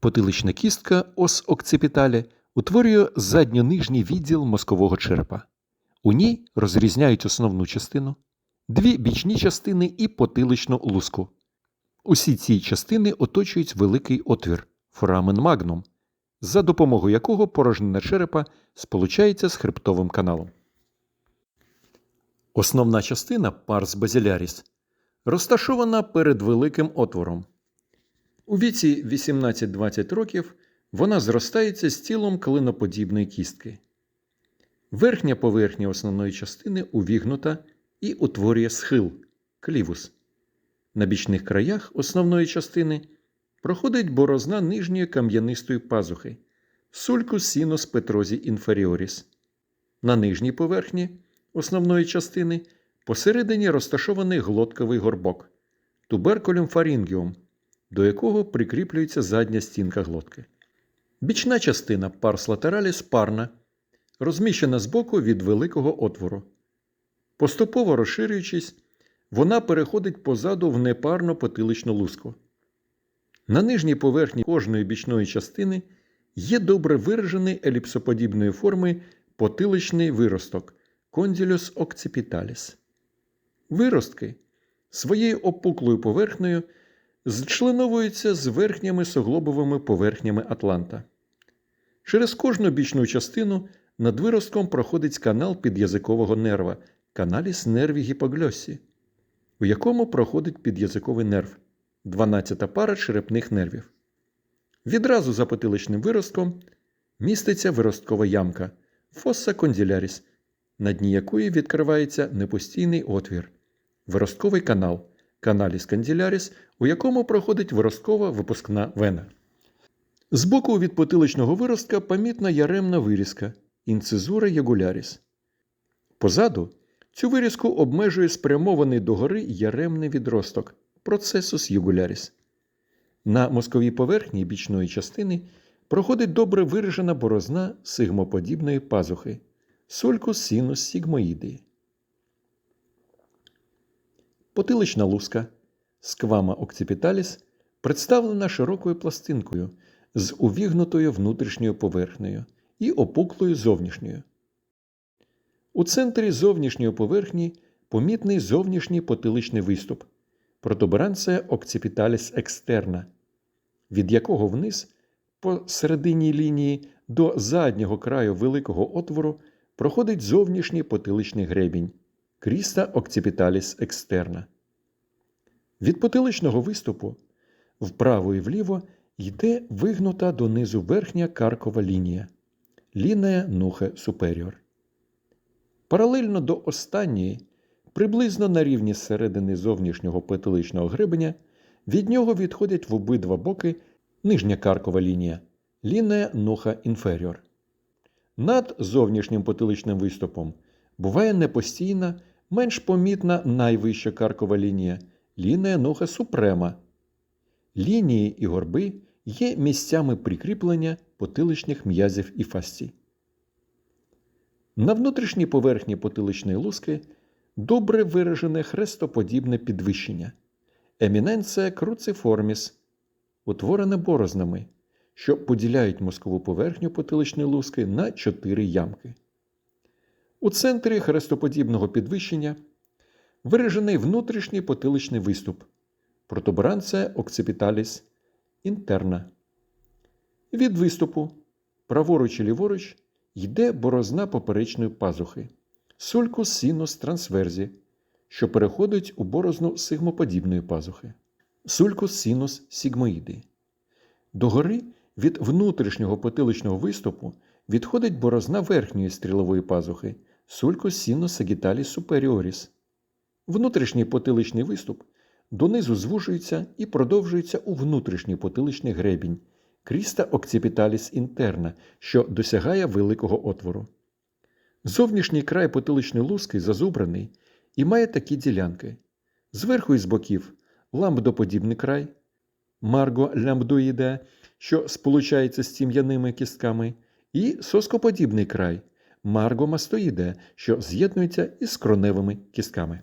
Потилична кістка ос окципіталі утворює задньонижній відділ мозкового черепа. У ній розрізняють основну частину, дві бічні частини і потиличну луску. Усі ці частини оточують великий отвір форамен магнум, за допомогою якого порожнина черепа сполучається з хребтовим каналом. Основна частина парс базіляріс розташована перед великим отвором. У віці 18-20 років вона зростається з тілом клиноподібної кістки. Верхня поверхня основної частини увігнута і утворює схил клівус. На бічних краях основної частини проходить борозна нижньої кам'янистої пазухи сулькус сінус петрозі інферіоріс. На нижній поверхні основної частини посередині розташований глотковий горбок туберкулюм фарінгіум, до якого прикріплюється задня стінка глотки. Бічна частина парс латераліс парна, розміщена збоку від великого отвору. Поступово розширюючись, вона переходить позаду в непарну потиличну луску. На нижній поверхні кожної бічної частини є добре виражений еліпсоподібної форми потиличний виросток конділюс окципіталіс. Виростки своєю опуклою поверхнею зчленовуються з верхніми суглобовими поверхнями атланта. Через кожну бічну частину над виростком проходить канал підязикового нерва каналіс нерві гіпогльосі, у якому проходить підязиковий нерв 12 пара черепних нервів. Відразу за потиличним виростком міститься виросткова ямка фосса конділяріс, на дні якої відкривається непостійний отвір, виростковий канал каналіс конділяріс, у якому проходить виросткова випускна вена. Збоку від потиличного виростка помітна яремна вирізка інцизура ягуляріс. Позаду цю вирізку обмежує спрямований догори яремний відросток процесус югуляріс. На мозковій поверхні бічної частини проходить добре виражена борозна сигмоподібної пазухи сулькус синус сігмоїди. Потилична луска сквама окципіталіс представлена широкою пластинкою з увігнутою внутрішньою поверхнею і опуклою зовнішньою. У центрі зовнішньої поверхні помітний зовнішній потиличний виступ протуберанція окципіталіс екстерна, від якого вниз по середині лінії до заднього краю великого отвору проходить зовнішній потиличний гребінь кріста окципіталіс екстерна. Від потиличного виступу вправо і вліво йде вигнута донизу верхня каркова лінія лінія нухе суперіор. Паралельно до останньої, приблизно на рівні середини зовнішнього потиличного гребеня, від нього відходять в обидва боки нижня каркова лінія лінія нуха інферіор. Над зовнішнім потиличним виступом буває непостійна, менш помітна найвища каркова лінія лінія нуха супрема. Лінії і горби є місцями прикріплення потиличних м'язів і фасцій. На внутрішній поверхні потиличної луски добре виражене хрестоподібне підвищення еміненція круциформіс, утворене борознами, що поділяють мозкову поверхню потиличної луски на чотири ямки. У центрі хрестоподібного підвищення виражений внутрішній потиличний виступ протуберанція окципіталіс інтерна. Від виступу праворуч і ліворуч йде борозна поперечної пазухи сулькус синус трансверзі, що переходить у борозну сигмоподібної пазухи сулькус синус сігмоїди. Догори від внутрішнього потиличного виступу відходить борозна верхньої стрілової пазухи сулькус синус сагіталіс суперіоріс. Внутрішній потиличний виступ донизу звужується і продовжується у внутрішній потиличний гребінь кріста окципіталіс інтерна, що досягає великого отвору. Зовнішній край потиличної луски зазубраний і має такі ділянки. Зверху і з боків ламбдоподібний край, марго лямбдоїде, що сполучається з тім'яними кістками, і соскоподібний край марго мастоїде, що з'єднується із кроневими кістками.